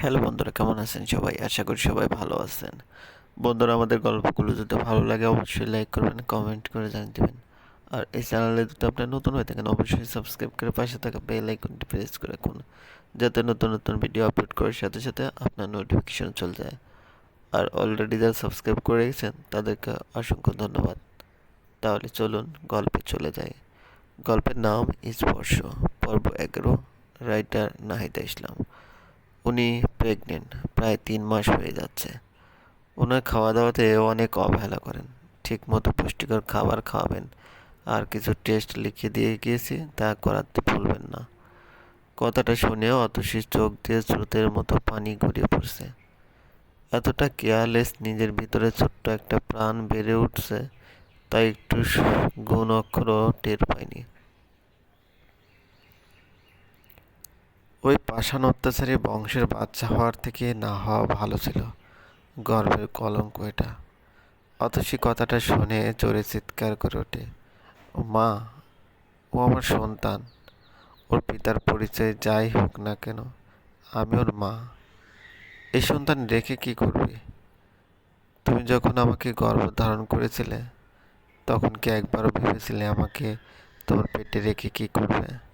Hello বন্ধুরা, কেমন আছেন সবাই? আশা করি সবাই ভালো আছেন। বন্ধুরা, আমাদের গল্পগুলো যদি ভালো লাগে, অবশ্যই লাইক করবেন কমেন্ট করে জানিয়ে দেবেন। আর এই চ্যানেলে যদি আপনার নতুন হয়ে থাকেন, অবশ্যই সাবস্ক্রাইব করে পাশে থাকা বেল আইকনটি প্রেস করে রাখুন, যাতে নতুন নতুন ভিডিও আপলোড করার সাথে সাথে আপনার নোটিফিকেশন চলে যায়। আর অলরেডি যারা সাবস্ক্রাইব করে রেখেছেন, তাদেরকে অসংখ্য ধন্যবাদ। তাহলে চলুন গল্পে চলে যাই। গল্পের নাম স্পর্শ পর্ব এগারো রাইটার নাহিদা ইসলাম। উনি প্রেগনেন্ট প্রায় তিন মাস হয়ে যাচ্ছে। ওনার খাওয়া দাওয়াতে অনেক অবহেলা করেন। ঠিক মতো পুষ্টিকর খাবার খাওয়াবেন। আর কিছু টেস্ট লিখে দিয়ে গিয়েছি, তা করাতে ভুলবেন না। কথাটা শুনেও অতসীর চোখ দিয়ে স্রোতের মতো পানি গড়িয়ে পড়ছে। এতটা কেয়ারলেস নিজের ভিতরে ছোট্ট একটা প্রাণ বেড়ে উঠছে তাই একটু গুণ অক্ষরও টের পায়নি ওই পাষাণ অত্যাচারী বংশের বাচ্চা হওয়ার থেকে না হওয়া ভালো ছিল। গর্বের কলঙ্ক এটা। অতসী কথাটা শুনে জোরে চিৎকার করে ওঠে। মা, ও আমার সন্তান। ওর পিতার পরিচয় যাই হোক না কেন, আমি ওর মা। এই সন্তান রেখে কি করবে? তুমি যখন আমাকে গর্ভধারণ করেছিলে, তখন কি একবারও ভেবেছিলে আমাকে তোমার পেটে রেখে কি করবে?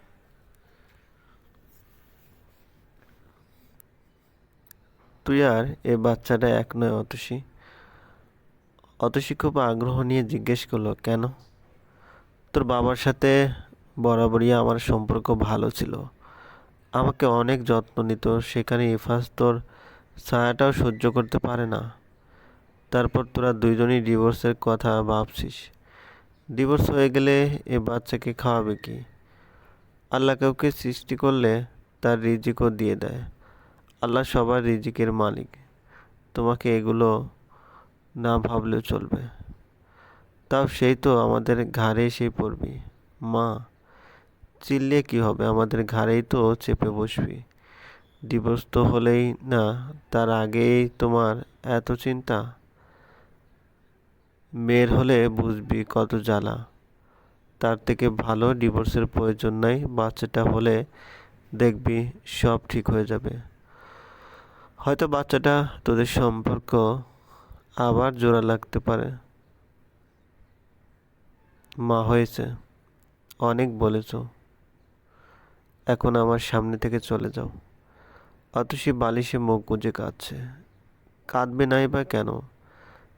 তুই আর এ বাচ্চাটা এক নয় অতসী। অতসী খুব আগ্রহ নিয়ে জিজ্ঞেস করল, কেন? তোর বাবার সাথে বরাবরই আমার সম্পর্ক ভালো ছিল। আমাকে অনেক যত্ন নিত, সেখানে ইফাস তোর ছায়াটাও সহ্য করতে পারে না। তারপর তোরা দুইজনই ডিভোর্সের কথা ভাবছিস। ডিভোর্স হয়ে গেলে এ বাচ্চাকে খাওয়াবে কি? আল্লাহ কাউকে সৃষ্টি করলে তার রিজিকও দিয়ে দেয়। আল্লাহ সবার রিজিকের মালিক। তোমাকে এগুলো না ভাবলেও চলবে। তাও সেই তো আমাদের ঘাড়ে এসেই পড়বি। মা, চিল্লে কি হবে? আমাদের ঘাড়েই তো চেপে বসবি। ডিভোর্স তো হলেই না, তার আগেই তোমার এত চিন্তা? মেয়ের হলে বুঝবি কত জ্বালা। তার থেকে ভালো ডিভোর্সের প্রয়োজন নাই, বাচ্চাটা হলে দেখবি সব ঠিক হয়ে যাবে। হয়তো বাচ্চাটা তোদের সম্পর্ক আবার জোড়া লাগতে পারে। মা হয়েছে, অনেক বলেছ। এখন আমার সামনে থেকে চলে যাও। অতসী বালিশে মুখ গুঁজে কাঁদছে। কাঁদবে নাই বা কেন?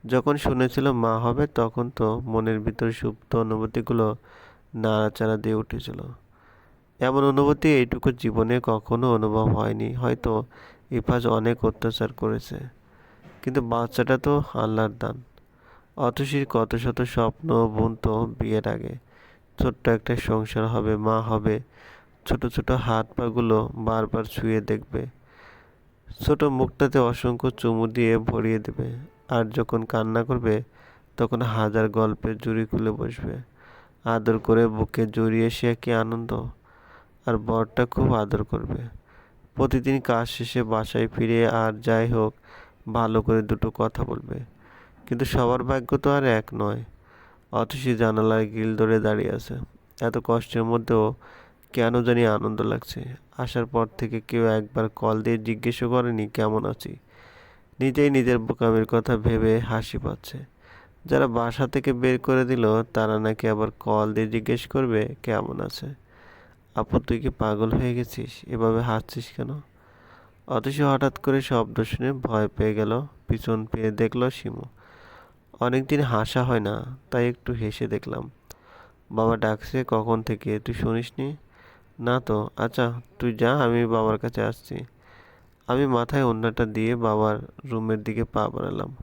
যখন শুনেছিল মা হবে, তখন তো মনের ভিতর সুপ্ত অনুভূতিগুলো নাড়াচাড়া দিয়ে উঠেছিল। এমন অনুভূতি এইটুকু জীবনে কখনো অনুভব হয়নি। হয়তো ইফাজ অনেক অত্যাচার করেছে। কিন্তু বাচ্চাটা তো আল্লাহর দান। অতসীর কত শত স্বপ্ন বুনত বিয়ের আগে। ছোট্ট একটা সংসার হবে, মা হবে। ছোট ছোট হাত পাগুলো বারবার ছুঁয়ে দেখবে। ছোট মুখটাতে অসংখ্য চুমু দিয়ে ভরিয়ে দেবে। আর যখন কান্না করবে, তখন হাজার গল্পের জুড়ি খুলে বসবে। আদর করে বুকে জড়িয়ে সে কি আনন্দ? আর বরটা খুব আদর করবে। প্রতিদিন কাজ শেষে বাসায় ফিরে আর যাই হোক, ভালো করে দুটো কথা বলবে। কিন্তু সবার ভাগ্য তো আর এক নয়। অতসী জানালায় গিল ধরে দাঁড়িয়ে আছে। এত কষ্টের মধ্যেও কেন জানি আনন্দ লাগছে। আসার পর থেকে কেউ একবার কল দিয়ে জিজ্ঞেসও করেনি, কেমন আছি? নিজেই নিজের বোকামির কথা ভেবে হাসি পাচ্ছে। যারা বাসা থেকে বের করে দিল, তারা নাকি আবার কল দিয়ে জিজ্ঞেস করবে, কেমন আছে? আপু তুই কি পাগল হয়ে গেছিস? এভাবে হাসছিস কেন? অথচ হঠাৎ করে শব্দ শুনে ভয় পেয়ে গেল, পিছন পেয়ে দেখল শিমু। অনেকদিন হাসা হয় না, তাই একটু হেসে দেখলাম। বাবা ডাকছে, কখন থেকে? তুই শুনিসনি? না তো। আচ্ছা তুই যা, আমি বাবার কাছে আসছি। আমি মাথায় অন্যটা দিয়ে বাবার রুমের দিকে পা বাড়ালাম।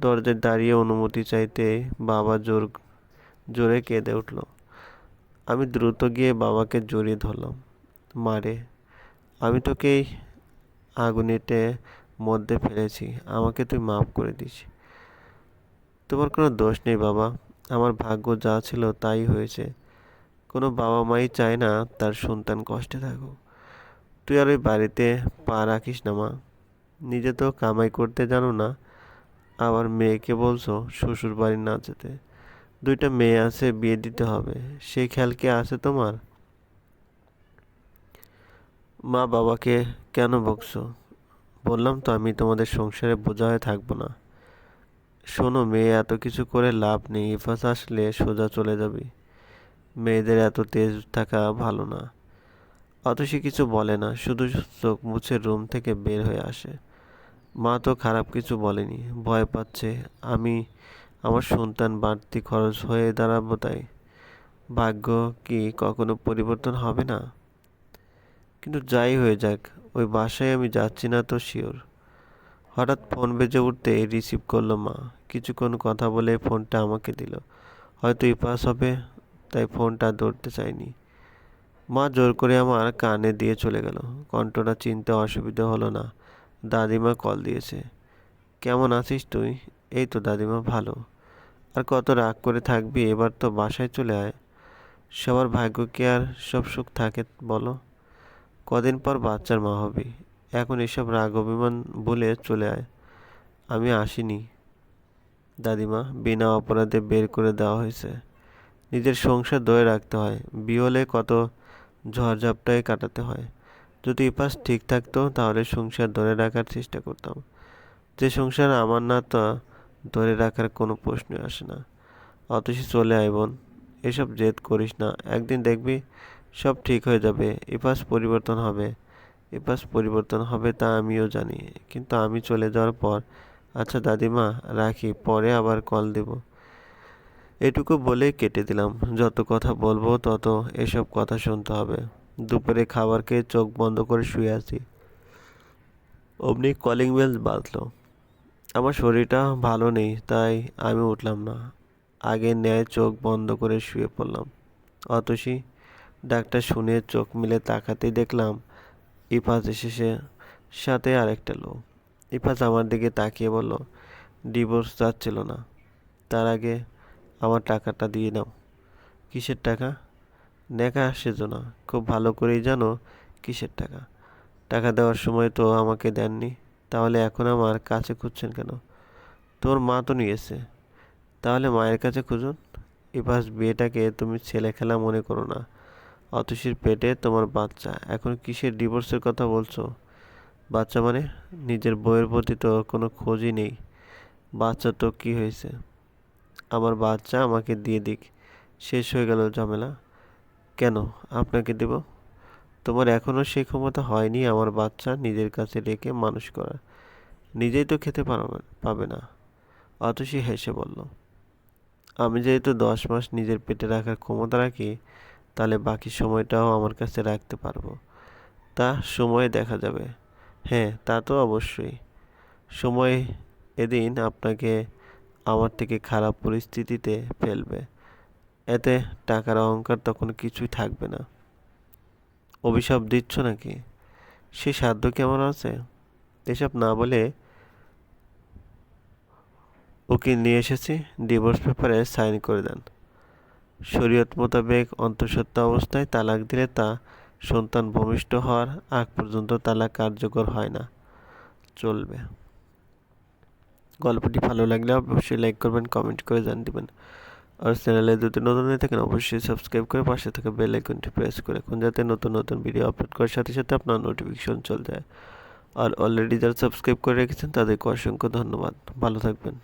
দরজায় দাঁড়িয়ে অনুমতি চাইতে বাবা জোর, জোরে কেঁদে উঠল। আমি দ্রুত গিয়ে বাবাকে জড়িয়ে ধরলাম। মারে, আমি তোকেই আগুনেটে মধ্যে ফেলেছি, আমাকে তুই মাফ করে দিস। তোমার কোনো দোষ নেই বাবা, আমার ভাগ্য যা ছিল তাই হয়েছে। কোনো বাবা মাই চায় না তার সন্তান কষ্টে থাকুক। তুই আর ওই বাড়িতে পা রাখিস না, মা। নিজে তো কামাই করতে জানো না, আবার মেয়েকে বলছো শ্বশুর বাড়ি না যেতে। দুইটা মেয়ে আছে, বিয়ে দিতে হবে। সেই খেয়াল কি আছে তোমার? মা বাবাকে কেন বকছো? বললাম তো আমি তোমাদের সংসারে বোঝা হয়ে থাকব না। শোনো, মেয়ে এত কিছু করে লাভ নেই। ইফাস আসলে সোজা চলে যাবি। মেয়েদের এত তেজ থাকা ভালো না। অতসী কিছু বলে না, শুধু চোখ মুছে রুম থেকে বের হয়ে আসে। মা তো খারাপ কিছু বলেনি। ভয় পাচ্ছে। আমি আমার সন্তান বাড়তি খরচ হয়ে দাঁড়াবো তাই। ভাগ্য কি কখনো পরিবর্তন হবে না? কিন্তু যাই হয়ে যাক, ওই বাসায় আমি যাচ্ছি না তো শিওর। হঠাৎ ফোন বেজে উঠতে রিসিভ করল মা। কিছুক্ষণ কথা বলে ফোনটা আমাকে দিল। হয়তো ইপাস হবে, তাই ফোনটা ধরতে চাইনি। মা জোর করে আমার কানে দিয়ে চলে গেল। কণ্ঠটা চিনতে অসুবিধা হলো না। দাদিমা কল দিয়েছে। কেমন আছিস তুই? এই তো দাদিমা, ভালো। আর কত রাগ করে থাকবি, এবার তো বাসায় চলে আয়। সবার ভাগ্য কি আর সব সুখ থাকে, বলো? কদিন পর বাচ্চার মা হবি। এখন এসব রাগ, অভিমান বলে চলে আয়। আমি আসিনি। দাদিমা, বিনা অপরাধে বের করে দেওয়া হয়েছে। নিজের সংসার ধরে রাখতে হয়। বিহলে কত ঝড়ঝাপটায় কাটাতে হয়। যদি ইপাস ঠিক থাকতো, তাহলে সংসার ধরে রাখার চেষ্টা করতাম। যে সংসার আমার না তা ধরে রাখার কোনো প্রশ্ন আসে না। অতসী চলে আয় বোন, এসব জেদ করিস না। একদিন দেখবি সব ঠিক হয়ে যাবে ইপাস পরিবর্তন হবে। ইপাস পরিবর্তন হবে তা আমিও জানি, কিন্তু আমি চলে যাওয়ার পর আচ্ছা দাদিমা, রাখি, পরে আবার কল দেব। এটুকু বলেই কেটে দিলাম। যত কথা বলব, তত এসব কথা শুনতে হবে। দুপুরে খাবার খেয়ে চোখ বন্ধ করে শুয়ে আছি। অমনি কলিং বেল বাজলো। আমার শরীরটা ভালো নেই, তাই আমি উঠলাম না। আগে ন্যায় চোখ বন্ধ করে শুয়ে পড়লাম। অতসী, ডাক্তার শুনে চোখ মিলে তাকাতেই দেখলাম ইফাজ এসেছে সাথে আরেকটা লোক। ইফাজ আমার দিকে তাকিয়ে বলল, ডিভোর্স যাচ্ছিল না। তার আগে আমার টাকাটা দিয়ে নাও কিসের টাকা? নেকা সেজো না। খুব ভালো করেই জানো কিসের টাকা। টাকা দেওয়ার সময় তো আমাকে দেননি। তাহলে এখন আমার কাছে খুঁজছেন কেন? তোর মা তো নিয়েছে তাহলে মায়ের কাছে খুঁজুন। ইভাস, বিয়েটাকে তুমি ছেলে খেলা মনে করো না। অতসীর পেটে তোমার বাচ্চা। এখন কিসের ডিভোর্সের কথা বলছো? বাচ্চা মানে নিজের বইয়ের প্রতি তো কোনো খোঁজই নেই। বাচ্চা তো কি হয়েছে? আমার বাচ্চা আমাকে দিয়ে দিক। শেষ হয়ে গেল ঝামেলা। কেন? আপনাকে দেব? তোমার এখনও সেই ক্ষমতা হয়নি আমার বাচ্চা নিজের কাছে রেখে মানুষ করা। নিজেই তো খেতে পারবে পাবে না। অতসী হেসে বলল, আমি যেহেতু দশ মাস নিজের পেটে রাখার ক্ষমতা রাখি, তাহলে বাকি সময়টাও আমার কাছে রাখতে পারব। তা সময় দেখা যাবে। হ্যাঁ তা তো অবশ্যই। সময় এদিন আপনাকে আমার থেকে খারাপ পরিস্থিতিতে ফেলবে। এতে টাকার অহংকার তখন কিছুই থাকবে না। অভিশাপ দিচ্ছ নাকি? সে সাধ্য কেমন আছে? এসব না বলে উকিল নিয়ে এসেছি, ডিভোর্স পেপারে সাইন করে দেন। শরীয়ত মোতাবেক অন্তঃসত্ত্বা অবস্থায় তালাক দিলে তা সন্তান ভূমিষ্ঠ হওয়ার আগ পর্যন্ত তালাক কার্যকর হয় না, চলবে। গল্পটি ভালো লাগলে অবশ্যই লাইক করবেন, কমেন্ট করে জান দিবেন। আর চ্যানেলে যদি নতুন হয়ে থাকেন, অবশ্যই সাবস্ক্রাইব করে পাশে থাকা বেল আইকনটি প্রেস করে রাখুন, যাতে নতুন নতুন ভিডিও আপলোড করার সাথে সাথে আপনার নোটিফিকেশন চলে যায়। আর অলরেডি যারা সাবস্ক্রাইব করে রেখেছেন, তাদেরকে অসংখ্য ধন্যবাদ। ভালো থাকবেন।